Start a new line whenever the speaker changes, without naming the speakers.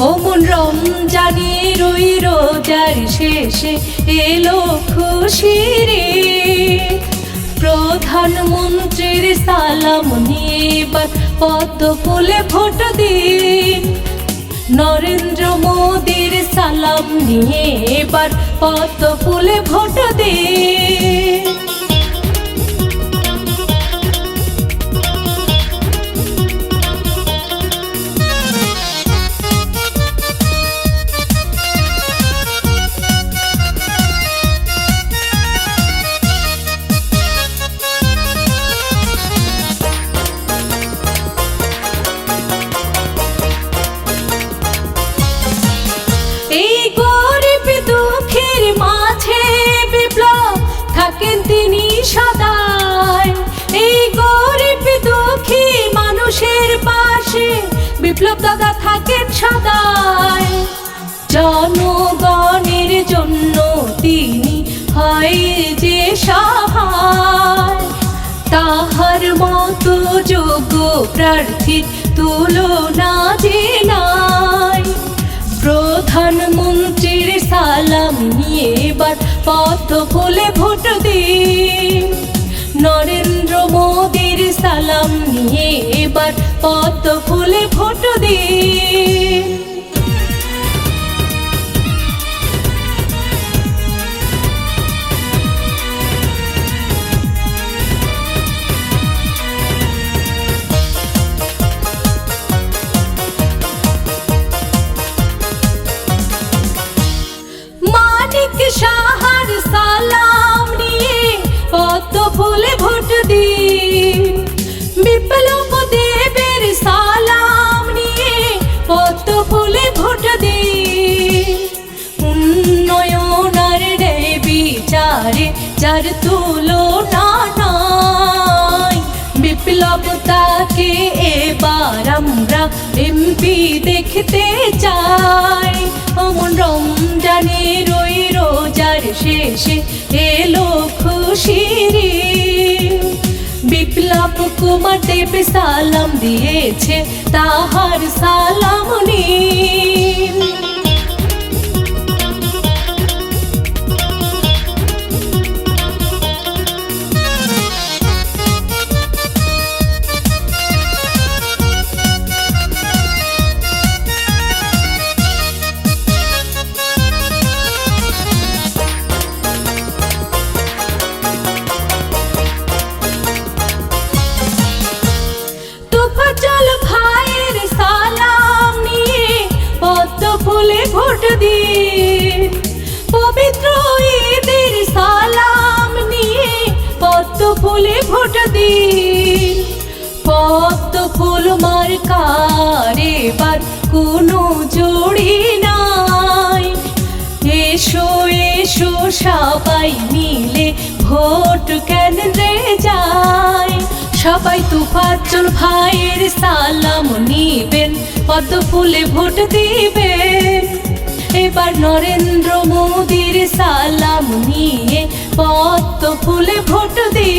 অমন রমজানের ওই রোজার শেষে এলো খুশির প্রধানমন্ত্রীর সালাম নিয়ে এবার পদ্ম ফুলে ভোট দিন। নরেন্দ্র মোদীর সালাম নিয়ে এবার পদ্ম ফুলে ভোট দিন। জনগণের জন্য তিনি হয় যে সহায়। তাহার মতো যোগ্য প্রার্থীর তুলনা যে নাই। প্রধানমন্ত্রীর সালাম নিয়ে এবার পথ ফুলে ভোট যার তুলনা নাই বিপ্লব তাকে এবার আমরা এমপি দেখতে চাই। অমন রমজানের ওই রোজার শেষে এলো খুশির বিপ্লব কুমার দেব সালাম দিয়েছে, তাহার সালাম ফুলে ভোট দিন। পদ্ম ফুল মার্কার এবার কোনো জড়ি নাই। এসো এসো সবাই মিলে ভোট কেন্দ্রে যায়? সবাই তুফাজ্জল ভাইয়ের সালাম নিবেন, পদ্ম ফুলে ভোট দিবেন। এবার নরেন্দ্র মোদীর সালাম নিয়ে পদ্ম ফুলে ভোট দিবেন